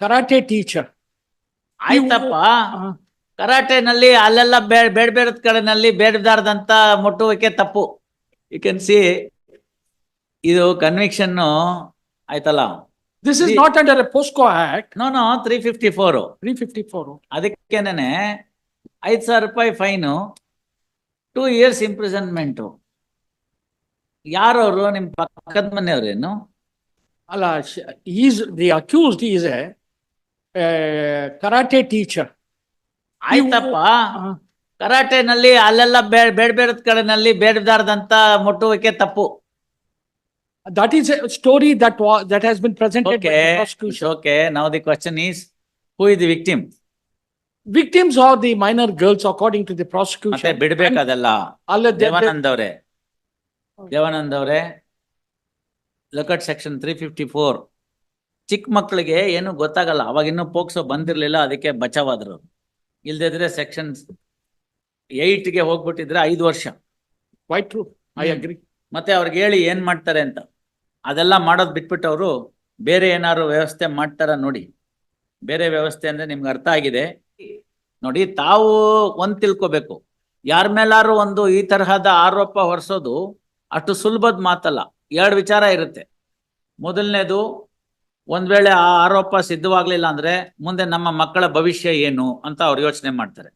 karate teacher. ಆಯ್ತಪ್ಪ. Karate ಕರಾಟೆನಲ್ಲಿ ಅಲ್ಲೆಲ್ಲ ಬೇಡ ಬೇಡ ಬೇಡದ ಕಡೆನಲ್ಲಿ ಬೇಡದಾರ್ದಂತ ಮುಟ್ಟುವಿಕೆ ತಪ್ಪು. ಯು ಕ್ಯಾನ್ ಸಿ ಇದು ಕನ್ವಿಕ್ಷನ್ ಆಯ್ತಲ್ಲ. This is not under POCSO act no no three fifty four three fifty four ಅದಕ್ಕೇನೆ ಐದ್ ಸಾವಿರ ರೂಪಾಯಿ ಫೈನು ಟೂ ಇಯರ್ಸ್ ಇಂಪ್ರಿಸನ್ಮೆಂಟು ಯಾರವರು? ನಿಮ್ ಪಕ್ಕದ ಮನೆಯವ್ರೇನು? Is, the accused is a uh, karate teacher. ಆಯ್ತಪ್ಪ Uh, ಕರಾಟೆನಲ್ಲಿ ಅಲ್ಲೆಲ್ಲ ಬೇಡ ಬೇಡ ಬೇಡದ ಕಡೆನಲ್ಲಿ ಬೇಡದಾರ್ದಂತ ಮುಟ್ಟುವಿಕೆ ತಪ್ಪು That is a story that was, that has been presented by okay the prosecution. Okay, now the question is who is the victim Victims are the minor girls according to the ಮತ್ತೆ prosecution. ಬಿಡ್ಬೇಕು ಅದೆಲ್ಲ they- Devanand ಅವರೇ ದೇವಾನಂದ್ ಅವರೇ look at section three fifty four. ಚಿಕ್ಕ ಮಕ್ಕಳಿಗೆ ಏನು ಗೊತ್ತಾಗಲ್ಲ ಅವಾಗ ಇನ್ನೂ ಪೋಕ್ಸೋ ಬಂದಿರಲಿಲ್ಲ ಅದಕ್ಕೆ ಬಚಾವಾದ್ರು ಇಲ್ದಿದ್ರೆ ಸೆಕ್ಷನ್ಗೆ ಹೋಗ್ಬಿಟ್ಟಿದ್ರೆ ಐದು ವರ್ಷ. True, I Hmm. ಮತ್ತೆ ಅವ್ರಿಗೆ ಹೇಳಿ ಏನ್ ಮಾಡ್ತಾರೆ ಅಂತ. ಅದೆಲ್ಲ ಮಾಡೋದು ಬಿಟ್ಬಿಟ್ಟು ಅವರು ಬೇರೆ ಏನಾದ್ರು ವ್ಯವಸ್ಥೆ ಮಾಡ್ತಾರ ನೋಡಿ. ಬೇರೆ ವ್ಯವಸ್ಥೆ ಅಂದ್ರೆ ನಿಮ್ಗೆ ಅರ್ಥ ಆಗಿದೆ. ನೋಡಿ ತಾವು ಒಂದ್ ತಿಳ್ಕೊಬೇಕು. ಯಾರ ಮೇಲಾರು ಒಂದು ಈ ತರಹದ ಆರೋಪ ಹೊರಿಸೋದು ಅಷ್ಟು ಸುಲಭದ ಮಾತಲ್ಲ. ಎರಡು ವಿಚಾರ ಇರುತ್ತೆ. ಮೊದಲನೇದು, ಒಂದ್ ವೇಳೆ ಆ ಆರೋಪ ಸಿದ್ಧವಾಗ್ಲಿಲ್ಲ ಅಂದ್ರೆ ಮುಂದೆ ನಮ್ಮ ಮಕ್ಕಳ ಭವಿಷ್ಯ ಏನು ಅಂತ ಅವ್ರು ಯೋಚನೆ ಮಾಡ್ತಾರೆ.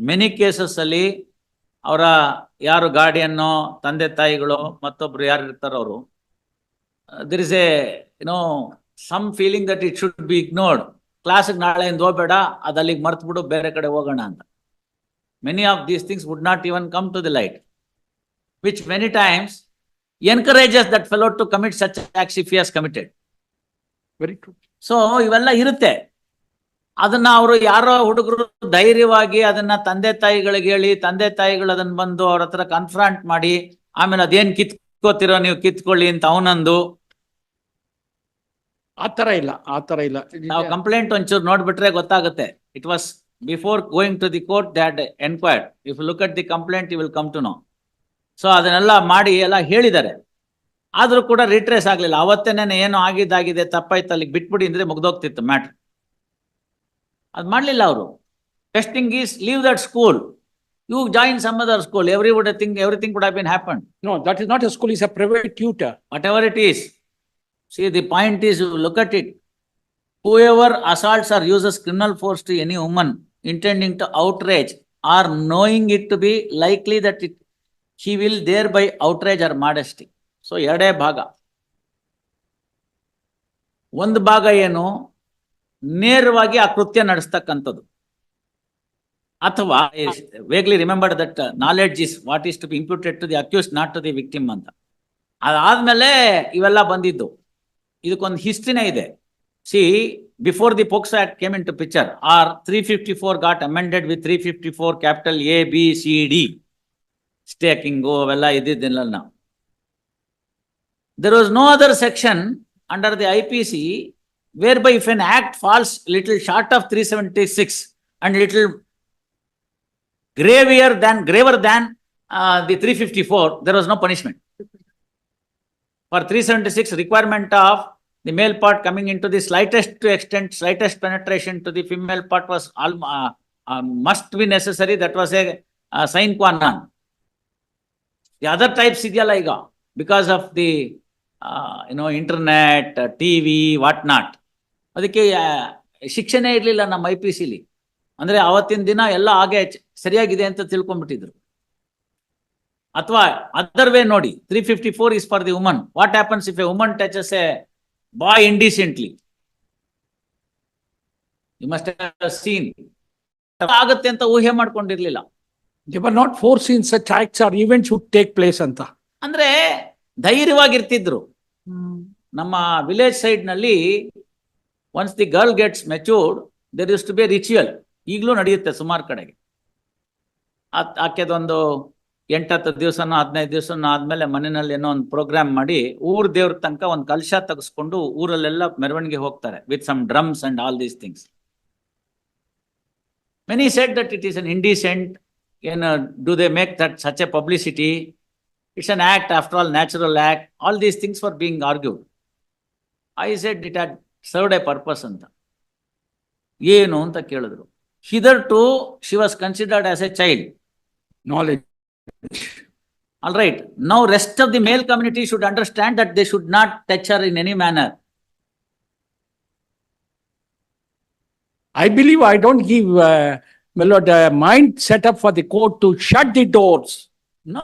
ಮೆನಿ ಕೇಸಸ್ ಅಲ್ಲಿ ಅವರ ಯಾರು ಗಾರ್ಡಿಯನ್ನೋ, ತಂದೆ ತಾಯಿಗಳು, ಮತ್ತೊಬ್ರು ಯಾರು ಇರ್ತಾರೋ ಅವರು there is a you know some feeling that it should be ignored ಕ್ಲಾಸಿಗೆ ನಾಳೆಯಿಂದ ಹೋಗ್ಬೇಡ ಅದಲ್ಲಿಗೆ ಅಲ್ಲಿಗೆ ಮರ್ತು ಬಿಡು ಬೇರೆ ಕಡೆ ಹೋಗೋಣ ಅಂತ. Many of these things would not even come to the light which many times encourages that fellow to commit such acts if yes committed very true. So ಇವೆಲ್ಲ ಇರುತ್ತೆ. ಅದನ್ನ ಅವರು ಯಾರೋ ಹುಡುಗರು ಧೈರ್ಯವಾಗಿ ಅದನ್ನ ತಂದೆ ತಾಯಿಗಳಿಗೆ ಹೇಳಿ ತಂದೆ ತಾಯಿಗಳು ಅದನ್ನ ಬಂದು ಅವ್ರ ಹತ್ರ ಕನ್ಫ್ರಂಟ್ ಮಾಡಿ ಆಮೇಲೆ ಅದೇನ್ ಕಿತ್ಕೋತಿರೋ ನೀವು ಕಿತ್ಕೊಳ್ಳಿ ಅಂತ ಅವನಂದು. ಆ ತರ ಇಲ್ಲ ಆ ತರ ಇಲ್ಲ. ನಾವು ಕಂಪ್ಲೇಂಟ್ ಒಂಚೂರು ನೋಡ್ಬಿಟ್ರೆ ಗೊತ್ತಾಗುತ್ತೆ. It was before going to the court that enquired if look at the complaint you will come to know so ಅದನ್ನೆಲ್ಲ ಮಾಡಿ ಎಲ್ಲ ಹೇಳಿದ್ದಾರೆ. ಆದ್ರೂ ಕೂಡ ರಿಟ್ರೇಸ್ ಆಗ್ಲಿಲ್ಲ. ಅವತ್ತೇನೆ ಏನು ಆಗಿದ್ದಾಗಿದೆ ತಪ್ಪಾಯ್ತು ಅಲ್ಲಿಗೆ ಬಿಟ್ಬಿಡಿ ಅಂದ್ರೆ ಮುಗ್ದೋಗ್ತಿತ್ತು ಮ್ಯಾಟ್ರ್ ಅದು ಮಾಡ್ಲಿಲ್ಲ ಅವರು. Testing is leave that school you join some other school every would thing everything would have been happen No, that is not a school, it's a private tutor. whatever it is. See, the point is, it look at it. Whoever assaults or uses criminal force to any woman intending to or knowing it to be likely that that it, will thereby outrage her modesty so ಎರಡೇ ಭಾಗ. ಒಂದು ಭಾಗ ಏನು? ನೇರವಾಗಿ ಆ ಕೃತ್ಯ ನಡೆಸ್ತಕ್ಕಂಥದ್ದು. ಅಥವಾ vaguely remember that knowledge is what is to be imputed to the accused not to the victim ಅಂತ. ಅದಾದ್ಮೇಲೆ ಇವೆಲ್ಲ ಬಂದಿದ್ದು. ಇದಕ್ಕೊಂದು ಹಿಸ್ಟ್ರಿನೇ ಇದೆ. See before the POCSO act came in to picture or three fifty four got amended with three fifty four capital A B C D stalking ಅವೆಲ್ಲ ಇದ್ದಿದ್ದಿಲ್ಲ ನಾವು there was no other section under the IPC whereby if an act falls little short of 376 and little graver than graver than uh, the 354, there was no punishment. For 376, requirement of the male part coming into the slightest to extent, slightest penetration to the female part was al- uh, uh, must be necessary. That was a uh, sine qua non. The other types ಇದೆಯಲ್ಲ ಈಗ because of the you know internet TV what not ಅದಕ್ಕೆ ಶಿಕ್ಷಣ ಇರಲಿಲ್ಲ ನಮ್ಮ I P ಸಿಲಿ ಅಂದ್ರೆ ಅವತ್ತಿನ ದಿನ ಎಲ್ಲ ಹಾಗೆ ಸರಿಯಾಗಿದೆ ಅಂತ ತಿಳ್ಕೊಂಡ್ಬಿಟ್ಟಿದ್ರು. ಅಥವಾ ಅದರ್ ವೇ ನೋಡಿ three fifty four is for the woman what happens if a woman touches a boy indecently you must seen ಆಗುತ್ತೆ ಅಂತ ಊಹೆ ಮಾಡ್ಕೊಂಡಿರ್ಲಿಲ್ಲ. They not force in such acts or events would take place ಅಂತ. ಅಂದ್ರೆ ಧೈರ್ಯವಾಗಿರ್ತಿದ್ರು. ನಮ್ಮ village ಸೈಡ್ನಲ್ಲಿ once the girl gets matured there is to be ritual ಈಗಲೂ ನಡೆಯುತ್ತೆ ಸುಮಾರು ಕಡೆಗೆ. ಆಕೆದೊಂದು ಎಂಟತ್ತು ದಿವಸನೋ ಹದಿನೈದು ದಿವಸನೋ ಆದ್ಮೇಲೆ ಮನೆಯಲ್ಲಿ ಏನೋ ಒಂದು ಪ್ರೋಗ್ರಾಮ್ ಮಾಡಿ ಊರ್ ದೇವ್ರ ತನಕ ಒಂದು ಕಲಶ ತೆಗೆಸ್ಕೊಂಡು ಊರಲ್ಲೆಲ್ಲ ಮೆರವಣಿಗೆ ಹೋಗ್ತಾರೆ with some drums and all these things many set that it is an indecent ಏನು do they make that such a publicity It's an act, after all, natural act. All these things were being argued. I said it had served a purpose ಅಂತ ಏನು ಅಂತ ಕೇಳಿದ್ರು hitherto she was considered as a child Knowledge. All right. Now rest of the male community should understand that they should not touch her in any manner. I believe I don't give, uh, my lord, uh, mind set up for the court to shut the doors. No,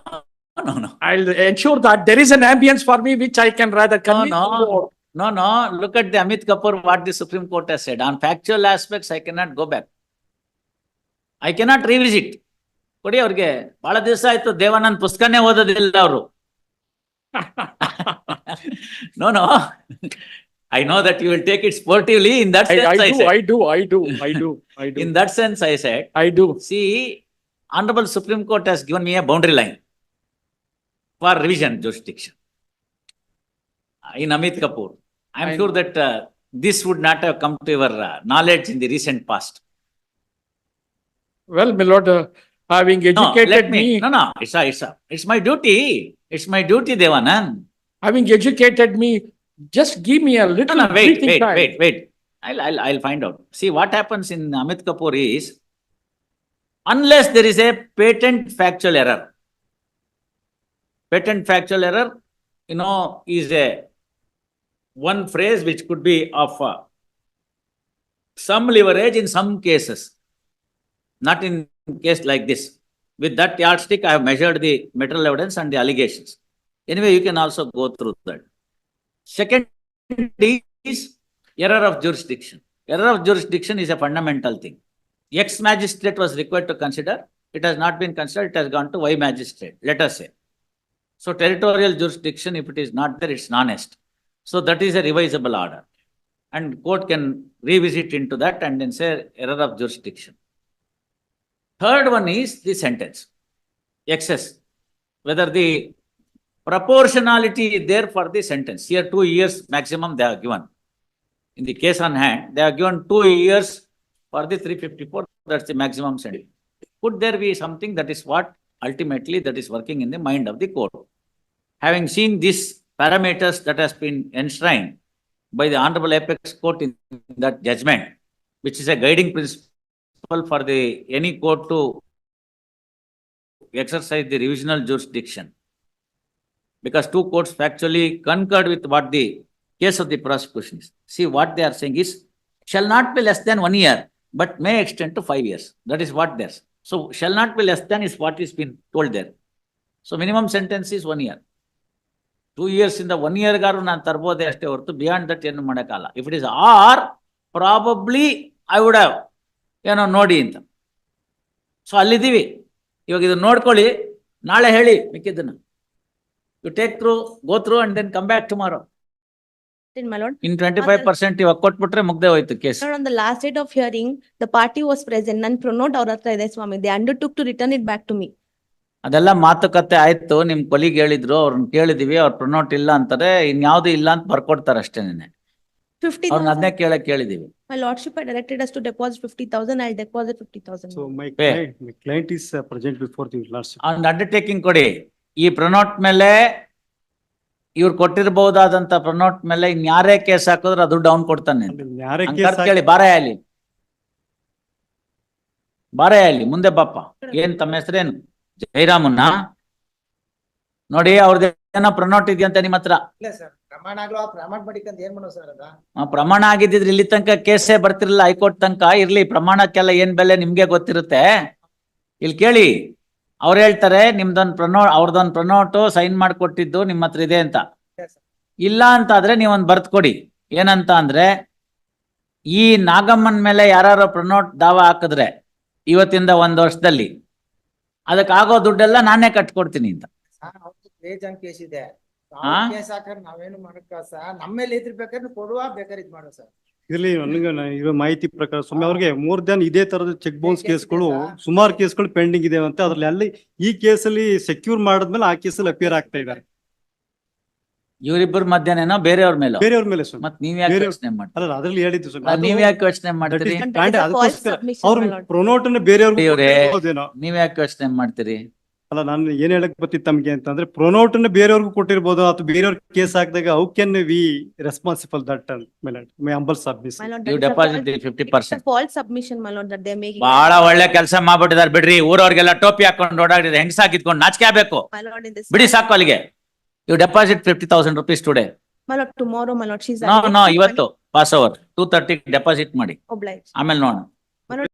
no, no. I'll ensure that there is an ambience for me which I can rather convince the no. court. No, no. Look at the Amit Kapoor, what the Supreme Court has said. On factual aspects, I cannot go back. I cannot revisit. ಕೊಡಿ ಅವ್ರಿಗೆ ಬಹಳ ದಿವಸ ಆಯ್ತು ದೇವಾನಂದ್ ಪುಸ್ತಕನೇ ಓದೋದಿಲ್ಲ ಅವರು no no I know that you will take it sportively. In that sense, I, I do, said. I do, I do, I do, I do. In that sense, I said. I do. See, Honorable Supreme Court has given me a boundary line for revision jurisdiction in Amit Kapoor. I'm I sure know. that uh, this would not have come to your uh, knowledge in the recent past. Well, my lord, uh, having educated no, me, me, No, no, it's, a, it's, a, it's my duty. It's my duty, Devanand. Having educated me just give me a No, little no, wait, breathing wait, time. wait, wait. I'll, I'll, I'll find out. See, what happens in Amit Kapoor is, unless there is a patent factual error. Patent factual error, you know, is a one phrase which could be of uh, some leverage in some cases. Not in case like this. With that yardstick, I have measured the material evidence and the allegations. Anyway, you can also go through that. Second is error of jurisdiction. Error of jurisdiction is a fundamental thing. Ex-magistrate was required to consider, it has not been considered, it has gone to Y magistrate, let us say. So territorial jurisdiction, if it is not there, it's non-est. So that is a revisable order. And court can revisit into that and then say error of jurisdiction. Third one is the sentence, excess, whether the proportionality is there for the sentence. Here, two years maximum they are given. In the case on hand, they are given two years for the three fifty-four, that's the maximum sentence. Could there be something that is what ultimately that is working in the mind of the court? Having seen these parameters that has been enshrined by the Honorable Apex Court in that judgment, which is a guiding principle for the, any court to exercise the revisional jurisdiction. Because two courts factually concurred with what the case of the prosecution is. See, what they are saying is, shall not be less than one year, but may extend to five years. That is what there's. So shall not be less than is what is been told there. So minimum sentence is one year. two years in two years ಇಂದ one ಇಯರ್ಗಾರು ನಾನು ತರ್ಬೋದೇ ಅಷ್ಟೇ ಹೊರತು beyond that ಏನು ಮಾಡೋಕ್ಕಲ್ಲ if it is or probably I would have ಏನೋ ನೋಡಿ ಅಂತ ಸೊ ಅಲ್ಲಿದ್ದೀವಿ ಇವಾಗ ಇದನ್ನ ನೋಡ್ಕೊಳ್ಳಿ ನಾಳೆ heli, ಮಿಕ್ಕಿದ್ದನ್ನ you take through, go through and then come back tomorrow. In my lord, in twenty five percent ಇವಾಗ ಕೊಟ್ಬಿಟ್ರೆ ಮುಗ್ದೆ ಹೋಯ್ತು case Lord, on the last date of hearing, the party was present, none pronote our ಹತ್ರ Swami. ಸ್ವಾಮಿ, they undertook to return it back to me. ಅದೆಲ್ಲ ಮಾತುಕತೆ ಆಯ್ತು ನಿಮ್ ಕೊಲಿಗ್ ಹೇಳಿದ್ರು ಅವ್ರನ್ನ ಕೇಳಿದೀವಿ ಅವ್ರ ಪ್ರೊನೋಟ್ ಇಲ್ಲ ಅಂತಾರೆ ಇನ್ಯಾವ್ದು ಇಲ್ಲ ಅಂತ ಬರ್ಕೊಡ್ತಾರೆ ಅಷ್ಟೇನೆ Fifty ಅವ್ರನ್ನ ಅದನ್ನೇ thousand, ಕೇಳಕ್ ಕೇಳಿದೀವಿ my lordship had directed us to deposit fifty thousand, I'll deposit fifty thousand. So my Where? client, my client is uh, present before the lordship. And undertaking ಕೊಡಿ ಈ ಪ್ರನೋಟ್ ಮೇಲೆ ಇವ್ರು ಕೊಟ್ಟಿರಬಹುದಾದಂತ ಪ್ರನೋಟ್ ಮೇಲೆ ಇನ್ಯಾರೇ ಕೇಸ್ ಹಾಕಿದ್ರೆ ಅದು ಡೌನ್ ಕೊಡ್ತಾನೆ ಕೇಳಿ ಬಾರೇ ಅಲ್ಲಿ ಬಾರೇ ಅಲ್ಲಿ ಮುಂದೆ ಬಾಪ ಏನ್ ತಮ್ಮ ಹೆಸರೇನು? ಜೈರಾಮನ್ನ ನೋಡಿ ಅವ್ರದ್ದು ಏನೋ ಪ್ರನೋಟ್ ಇದೆಯಂತ ನಿಮ್ಮ ಹತ್ರ. ಇಲ್ಲ ಸರ್ ಪ್ರಮಾಣ ಆಗ್ಲೋ ಪ್ರಮಾಣ ಮಾಡಿಕಂತ ಏನ್ ಮಾಡೋ ಸರ್ ಅದ? ಆ, ಪ್ರಮಾಣ ಆಗಿದ್ದಿದ್ರೆ ಇಲ್ಲಿ ತನಕ ಕೇಸೇ ಬರ್ತಿರಲಿಲ್ಲ ಹೈಕೋರ್ಟ್ ತನಕ. ಇರ್ಲಿ ಪ್ರಮಾಣಕ್ಕೆಲ್ಲ ಏನ್ ಬೆಲೆ ನಿಮ್ಗೆ ಗೊತ್ತಿರುತ್ತೆ? ಇಲ್ಲಿ ಕೇಳಿ. ಅವ್ರು ಹೇಳ್ತಾರೆ ನಿಮ್ದೊಂದು ಪ್ರನೋ ಅವ್ರದೊಂದು ಪ್ರನೋಟು ಸೈನ್ ಮಾಡಿಕೊಟ್ಟಿದ್ದು ನಿಮ್ಮ ಹತ್ರ ಇದೆ ಅಂತ. ಇಲ್ಲ ಅಂತ ಆದ್ರೆ ನೀವೊಂದು ಬರ್ತ್ ಕೊಡಿ. ಏನಂತ ಅಂದ್ರೆ ಈ ನಾಗಮ್ಮನ್ ಮೇಲೆ ಯಾರು ಪ್ರನೋಟ್ ದಾವ ಹಾಕಿದ್ರೆ ಇವತ್ತಿಂದ ಒಂದ್ ವರ್ಷದಲ್ಲಿ ಅದಕ್ಕಾಗೋ ದುಡ್ಡೆಲ್ಲ ನಾನೇ ಕಟ್ಕೊಡ್ತೀನಿ ಅಂತ. ಕೇಸ್ ಇದೆ. ನಾವೇನು ಮಾಡಕ್ಕ ಸರ್ ನಮ್ಮ ಮೇಲೆ ಇದ್ರ ಬೇಕಾದ್ರೆ ಕೊಡುವ ಬೇಕಾದ್ರೆ ಇದ್ ಮಾಡೋ ಸರ್. ಇರ್ಲಿ ನನಗೆ ನ- ಇರೋ ಮಾಹಿತಿ ಪ್ರಕಾರ ಸ್ವಾಮಿ ಅವ್ರಿಗೆ ಮೂರ್ ದನ್ ಇದೇ ತರದ ಚೆಕ್ ಬೌನ್ಸ್ case ಕೇಸ್ಗಳು. ಸುಮಾರು ಕೇಸ್ಗಳು ಪೆಂಡಿಂಗ್ ಇದೆ ಅಂತ ಅದ್ರಲ್ಲಿ ಅಲ್ಲಿ ಈ ಕೇಸಲ್ಲಿ ಸೆಕ್ಯೂರ್ ಮಾಡಿದ್ಮೇಲೆ ಆ ಕೇಸಲ್ಲಿ ಅಪಿಯರ್ ಆಗ್ತಾ ಇದ್ದಾರೆ. ಇವರಿಬ್ಬರ ಮಧ್ಯಾಹ್ನ ಬೇರೆಯವ್ರ ಮೇಲೆ? ಬೇರೆಯವ್ರ ಮೇಲೆ ಸ್ವಾಮಿ. ಮತ್ ನೀವ್ ಯಾಕೆ ಬೇರೆ- ಯೋಚನೆ ಮಾಡ್ತೀರಿ? ಅಲ್ಲ ಅದ್ರಲ್ಲಿ ಹೇಳಿದ್ದು ಸ್ವಾಮಿ. ಅದ್ ನೀವ್ ಯಾಕೆ ಯೋಚನೆ ಮಾಡ್ತೀರಿ? is- And ಅದಕ್ಕೋಸ್ಕರ ಅವ್ರ ಪ್ರೊನೋಟ್ ಅನ್ನ ಬೇರೆಯವ್ರಿಗೆ ಇವ್ರೇ. ನೀವ್ ಯಾಕೆ ಯೋಚನೆ ಮಾಡ್ತೀರಿ? ಅಲ್ಲ ನಾನು ಏನ್ ಹೇಳಕ್ ಬರ್ತಿತ್ತು ತಮ್ಗೆ ಅಂತಂದ್ರೆ ಪ್ರೊನೌಟ್ ಅನ್ನ ಬೇರೆಯವ್ರಿಗೂ ಕೊಟ್ಟಿರ್ಬೋದು ಅಥವಾ ಬೇರೆಯವ್ರ ಕೇಸ್ ಹಾಕಿದಾಗ how can we responsible that my humble submission. ಬಹಳ ಒಳ್ಳೆ ಕೆಲಸ ಮಾಡ್ಬಿಟ್ಟಿದ್ದಾರೆ ಬಿಡ್ರಿ. ಊರವ್ರಿಗೆಲ್ಲ ಟೋಪಿ ಹಾಕೊಂಡು ಓಡಾಡಿದ್ರೆ ಹೆಂಗ್ ಹಾಕಿದ್ಕೊಂಡು ನಾಚಿಕೆ ಆಗ್ಬೇಕು. ಬಿಡಿ ಸಾಕು ಅಲ್ಲಿಗೆ. You deposit fifty thousand rupees today tomorrow ಇವತ್ತು pass over two thirty deposit ಮಾಡಿ. ಆಮೇಲೆ ನೋಡೋಣ.